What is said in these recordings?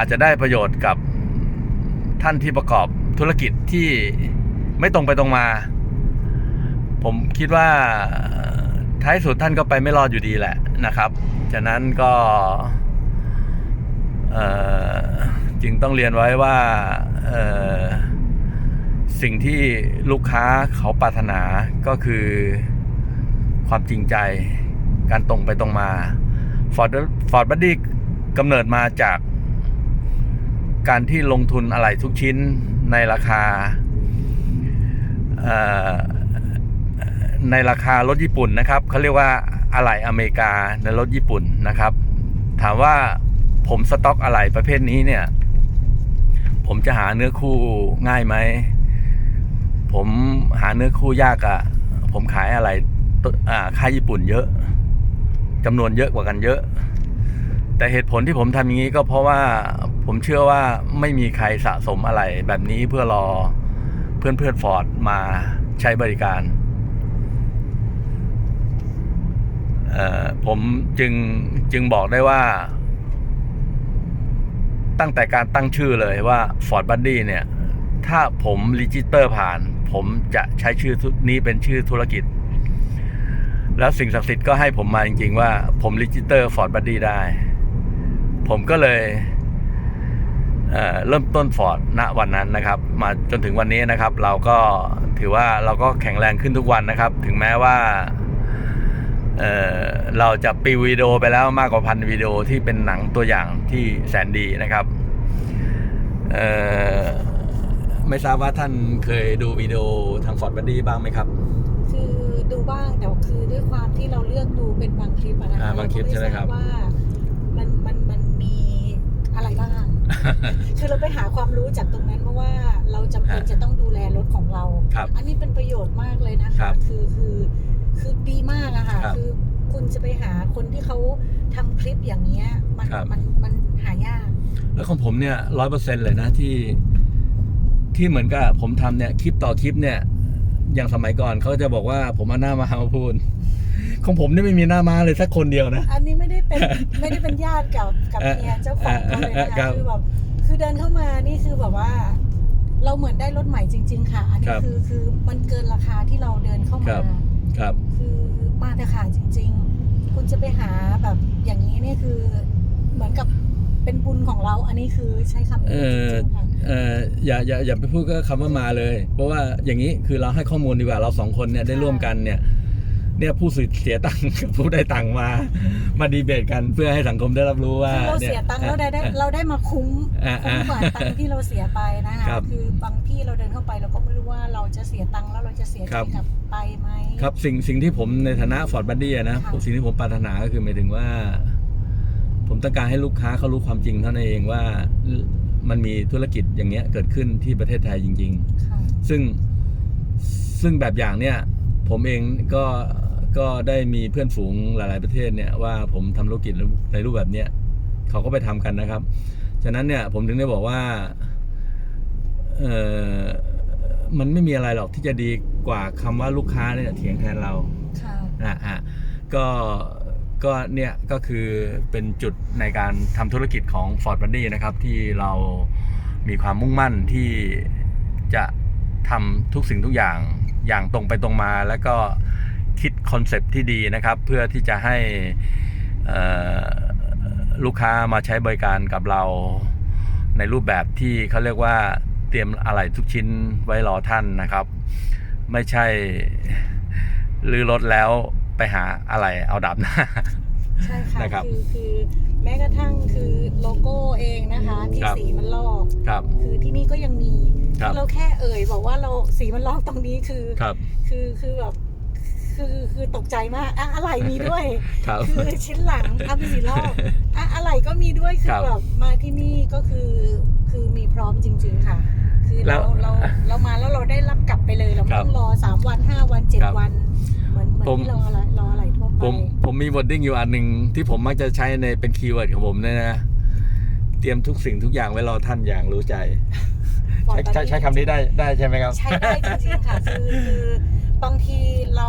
อาจจะได้ประโยชน์กับท่านที่ประกอบธุรกิจที่ไม่ตรงไปตรงมา ผมคิดว่าท้ายสุดท่านก็ไปไม่รอดอยู่ดีแหละนะครับฉะนั้นก็จึงต้องเรียนไว้ว่าสิ่งที่ลูกค้าเขาปรารถนาก็คือความจริงใจการตรงไปตรงมา Ford Ford b u d d y กำเนิดมาจาก การที่ลงทุนอะไรทุกชิ้นในราคาในราคารถญี่ปุ่นนะครับเขาเรียกว่าอะไหล่อเมริกาในรถญี่ปุ่นนะครับ ถามว่าผมสต็อกอะไหล่ประเภทนี้เนี่ย ผมจะหาเนื้อคู่ง่ายไหม ผมหาเนื้อคู่ยากอะผมขายอะไรตัวอ่ค่ายญี่ปุ่นเยอะจำนวนเยอะกว่ากันเยอะ แต่เหตุผลที่ผมทำอย่างนี้ก็เพราะว่า ผมเชื่อว่าไม่มีใครสะสมอะไรแบบนี้เพื่อรอเพื่อนเพื่อนฟอร์ดมาใช้บริการเอ่อผมจึงจึงบอกได้ว่า ตั้งแต่การตั้งชื่อเลยว่า Ford Buddy เนี่ย ถ้าผมรีจิสเตอร์ผ่าน ผมจะใช้ชื่อนี้เป็นชื่อธุรกิจ แล้วสิ่งศักดิ์สิทธิ์ก็ให้ผมมาจริง ๆ ว่าผมรีจิสเตอร์ Ford Buddy ได้ ผมก็เลย เอ่อเริ่มต้น Ford ณวันนั้นนะครับ มาจนถึงวันนี้นะครับ เราก็ถือว่าเราก็แข็งแรงขึ้นทุกวันนะครับ ถึงแม้ว่าเอ่อเราจะปีวิดีโอไปแล้วมากกว่าพันวิดีโอที่เป็นหนังตัวอย่างที่แสนดีนะครับเอ่อไม่ทราบว่าท่านเคยดูวิดีโอทางฟอร์ดบัดดี้บ้างไหมครับ คือดูบ้างแต่ว่าคือด้วยความที่เราเลือกดูเป็นบางคลิปอะนะอ่าคะบางคลิปใช่ไหมครับเาก็ทาว่ามันมันมันมีอะไรบ้าง คือเราไปหาความรู้จากตรงนั้นเพราะว่าเราจำเป็นฮะจะต้องดูแลรถของเรา ครับอันนี้เป็นประโยชน์มากเลยนะครัคะบคือคือคือดีมากอะค่ะครับคือคุณจะไปหาคนที่เขาทำคลิปอย่างเงี้ยมันครับ มันมันหายาก แล้วของผมเนี่ยร้อยเปอร์เซ็นเลยนะที่ ที่เหมือนกับผมทำเนี่ยคลิปต่อคลิปเนี่ย อย่างสมัยก่อนเขาจะบอกว่าผมเอาหน้ามาหามาพูด ของผมนี่ไม่มีหน้ามาเลยสักคนเดียวนะ อันนี้ไม่ได้เป็นไม่ได้เป็นญาติกับกับเอ่อเมียเจ้าของเขาเลยนะครัคะบคือแบบคือเดินเข้ามานี่คือแบบว่า เราเหมือนได้รถใหม่จริง ๆ ค่ะ อันคนี้รับคือคือมันเกินราคาที่เราเดินเข้าครัมาบครับ คือมาแต่ค่ะจริง ๆ คุณจะไปหาแบบอย่างนี้เนี่ยคือเหมือนกับเป็นบุญของเรา อันนี้คือใช้คำนี้เอจอริงๆค่ะเอออย่าอย่าอย่าไปพูดก็คำว่ามาเลย เพราะว่าอย่างนี้คือเราให้ข้อมูลดีกว่าเราสองคนเนี่ยได้ร่วมกันเนี่ย เนี่ยผู้เสียตังค์กับผู้ได้ตังค์มา มาดีเบตกันเพื่อให้สังคมได้รับรู้ว่าคือเรานี่เสียตังค์แล้วได้ได้เราได้มาคุ้มอ่าคุ้มกว่าตังค์ที่เราเสียไปนะคะครับคือบางที่เราเดินเข้าไปเราก็ไม่รู้ว่าเราจะเสียตังค์แล้วเราจะเสียใจครับกลับไปไหมครับสิ่งสิ่งที่ผมในฐานะฟอร์ดบัดดี้นะค่ะสิ่งที่ผมปรารถนาก็คือหมายถึงว่า ผมต้องการให้ลูกค้าเขารู้ความจริงเท่านั้นเองว่ามันมีธุรกิจอย่างเงี้ยเกิดขึ้นที่ประเทศไทยจริงค่ะๆซึ่งซึ่งแบบอย่างเนี่ยผมเองก็ ก็ได้มีเพื่อนฝูงหลาย ๆ ประเทศเนี่ยว่าผมทำธุรกิจในรูปแบบเนี้ยเขาก็ไปทำกันนะครับ ฉะนั้นเนี่ยผมถึงได้บอกว่าเออมันไม่มีอะไรหรอกที่จะดีกว่าคำว่าลูกค้าเนี่ยเถียงแทนเราค่ะอะอะก็ก็เนี่ยก็คือเป็นจุดในการทำธุรกิจของ Ford b u d d y นะครับ ที่เรามีความมุ่งมั่นที่จะทำทุกสิ่งทุกอย่างอย่างตรงไปตรงมา แล้วก็ คิดคอนเซปต์ที่ดีนะครับ เพื่อที่จะให้เอ่อลูกค้ามาใช้บริการกับเราในรูปแบบที่เขาเรียกว่าเตรียมอะไรทุกชิ้นไว้รอท่านนะครับ ไม่ใช่ลือรถแล้วไปหาอะไรเอาดับหน้าใช่ค่ะนะครับคือคือแม้กระทั่งคือโลโก้เองนะคะที่ครับสีมันลอกครับคือที่นี่ก็ยังมีครับเราแค่เอ่ยบอกว่าเราสีมันลอกตรงนี้คือครับคือคือแบบ คือคือตกใจมากอะอะไรมีด้วยครับคือชิ้นหลังอะมีสีลอกอะอะไรก็มีด้วยคืครัอบแบบมาที่นี่ก็คือคือมีพร้อมจริง ๆ ค่ะ คือเราแล้วเราเรามาแล้วเราได้รับกลับไปเลยเราไม่ครับต้องรอสามวันห้าวันเจ็ดครับวันเหมือนเหมือนผมที่เราอะไรรออะไรทั่วไปผมผมมีวอร์ดิ้งอยู่อันหนึ่งที่ผมมักจะใช้ในเป็นคีย์เวิร์ดของผมเนี่ยนะเตรียมทุกสิ่งทุกอย่างไว้รอท่านอย่างรู้ใจใช้ใช้ใช้คำนี้ได้ได้ใช่ไหมครับ ใช้ได้จริงๆค่ะคือคือ บางทีเรา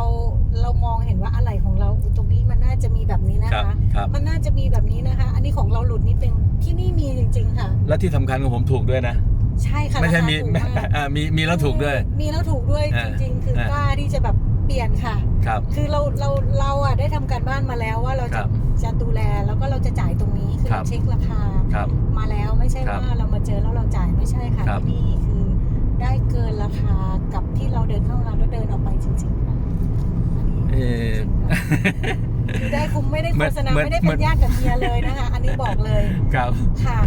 เรามองเห็นว่าอะไรของเราอุ๊ยตรงนี้มันน่าจะมีแบบนี้นะครัคะ บครับ มันน่าจะมีแบบนี้นะคะ อันนี้ของเราหลุดนิดนึงที่นี่มีจริง ๆ ค่ะ และที่สำคัญของผมถูกด้วยนะ ใช่ค่ะไม่ใช่ราคามีถูกมากอ่ามีมีแล้วถูกด้วย มีแล้วถูกด้วยอ่าจริง ๆ คืออ่ากล้าที่จะแบบเปลี่ยนค่ะ ครับ คือเราเราเราอะได้ทำการบ้านมาแล้วว่าเราคจะรับจะดูแลแล้วก็เราจะจ่ายตรงนี้คือครัเราบเช็คราคา ครับ มาแล้วไม่ใช่ครับว่าเรามาเจอแล้วเราจ่ายไม่ใช่ค่ะครับ ที่นี่คือ ได้เกินราคากับที่เราเดินเข้าร้านแล้วเดินออกไปจริงๆค่ะอันนี้เออคือได้คุ้มไม่ได้เหมืโฆอนษณาเหมือนไม่ได้เหมืเป็อนนญาติกับเมียเลยนะคะ อันนี้บอกเลย ครับ ค่ะ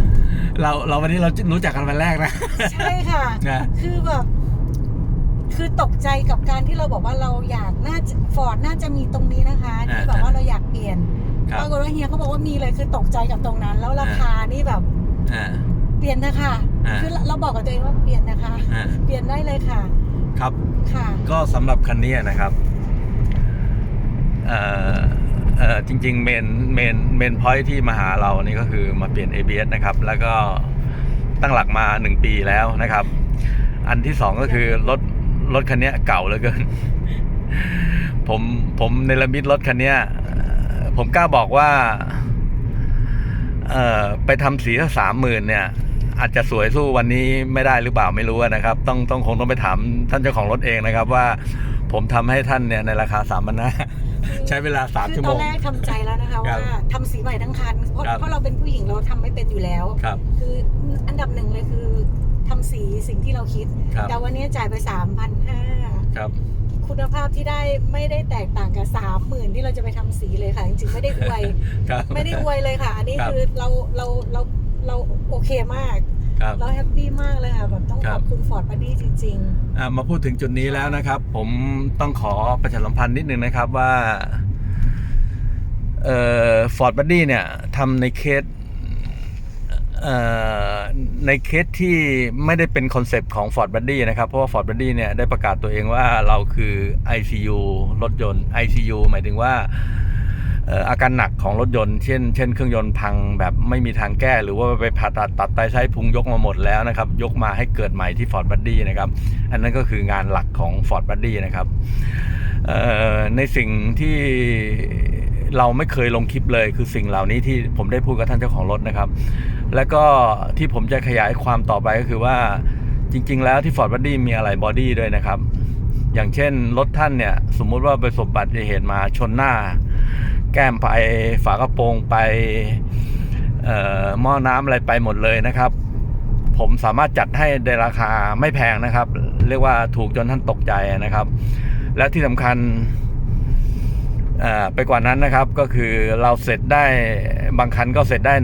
เราเราวันนี้เรารู้จักกันวันแรกนะ ใช่ค่ะนะคือแบบคือตกใจกับการที่เราบอกว่าเราอยากน่าจะฟอร์ดน่าจะมีตรงนี้นะคะที่แบบว่าเราอยากเปลี่ยนครับปรากฏว่าเฮียเขาบอกว่ามีเลยคือตกใจกับตรงนั้น แล้วราคานี่แบบอ่าเปลี่ยนนะคะอ่าคือเราบอกกับตัวเองว่าเปลี่ยนนะคะ อ่า เปลี่ยนได้เลยค่ะ ครับ ค่ะ ก็สำหรับคันนี้นะครับเอ่อเอ่อจริงๆเมนเมนเมนพอยที่มาหาเรานี่ก็คือมาเปลี่ยน ABS นะครับ แล้วก็ตั้งหลักมาหนึ่งปีแล้วนะครับ อันที่สองก็คือรถรถคันนี้เก่าเหลือเกิน ผมผมในระมิดรถคันนี้เอ่อผมกล้าบอกว่า เอ่อไปทำสีสักสามหมื่นเนี่ย อาจจะสวยสู้วันนี้ไม่ได้หรือเปล่าไม่รู้นะครับ ต้องต้องคงต้องไปถามท่านเจ้าของรถเองนะครับว่าผมทำให้ท่านเนี่ยในราคาสามพันห้าใช้เวลาสามคือชั่วตโมอนงแรกทำใจแล้วนะคะครัว่าบทำสีใหม่ทั้งคันเพราะครับเพราะเราเป็นผู้หญิงเราทำไม่เป็นอยู่แล้วครับคืออันดับหนึ่งเลยคือทำสีสิ่งที่เราคิดครับแต่วันนี้จ่ายไปสามพันห้าครับ คุณภาพที่ได้ไม่ได้แตกต่างกับสามหมื่นที่เราจะไปทำสีเลยค่ะ จริงๆไม่ได้อวยครับไม่ได้อวยเลยค่ะ อันนี้ครับคือเราเราเราเราโอเคมากครับเราแฮปปี้มากเลยค่ะแบบต้องครัขบอบคุณฟอร์ดบัดดี้จริงอะมาพูดถึงจุดนี้แล้วนะครับ ผมต้องขอประชาสัมพันธ์นิดนึงนะครับว่าเอ่อฟอร์ดบัดดี้เนี่ยทำในเคสเอ่อ ในเคสที่ไม่ได้เป็นคอนเซปต์ของ Ford Buddy นะครับ เพราะว่า Ford Buddy เนี่ยได้ประกาศตัวเองว่าเราคือ ICU รถยนต์ ICU หมายถึงว่าอาการหนักของรถยนต์เช่นเช่นเครื่องยนต์พังแบบไม่มีทางแก้ หรือว่าไปผ่าตัดตัดไตไส้พุงยกมาหมดแล้วนะครับ ยกมาให้เกิดใหม่ที่ Ford Buddy นะครับ อันนั้นก็คืองานหลักของ Ford Buddy นะครับในสิ่งที่ เราไม่เคยลงคลิปเลย คือสิ่งเหล่านี้ที่ผมได้พูดกับท่านเจ้าของรถนะครับ แล้วก็ที่ผมจะขยายความต่อไปก็คือว่าจริง ๆ แล้วที่ Ford Buddy มีอะไรบอดี้ด้วยนะครับ อย่างเช่นรถท่านเนี่ย สมมุติว่าประสบอุบัติเหตุมาชนหน้า แก้มไปฝากระโปรงไปหม้อน้ำอะไรไปหมดเลยนะครับ ผมสามารถจัดให้ในราคาไม่แพงนะครับ เรียกว่าถูกจนท่านตกใจนะครับ และที่สำคัญ ไปกว่านั้นนะครับก็คือเราเสร็จได้บางคันก็เสร็จได้ใน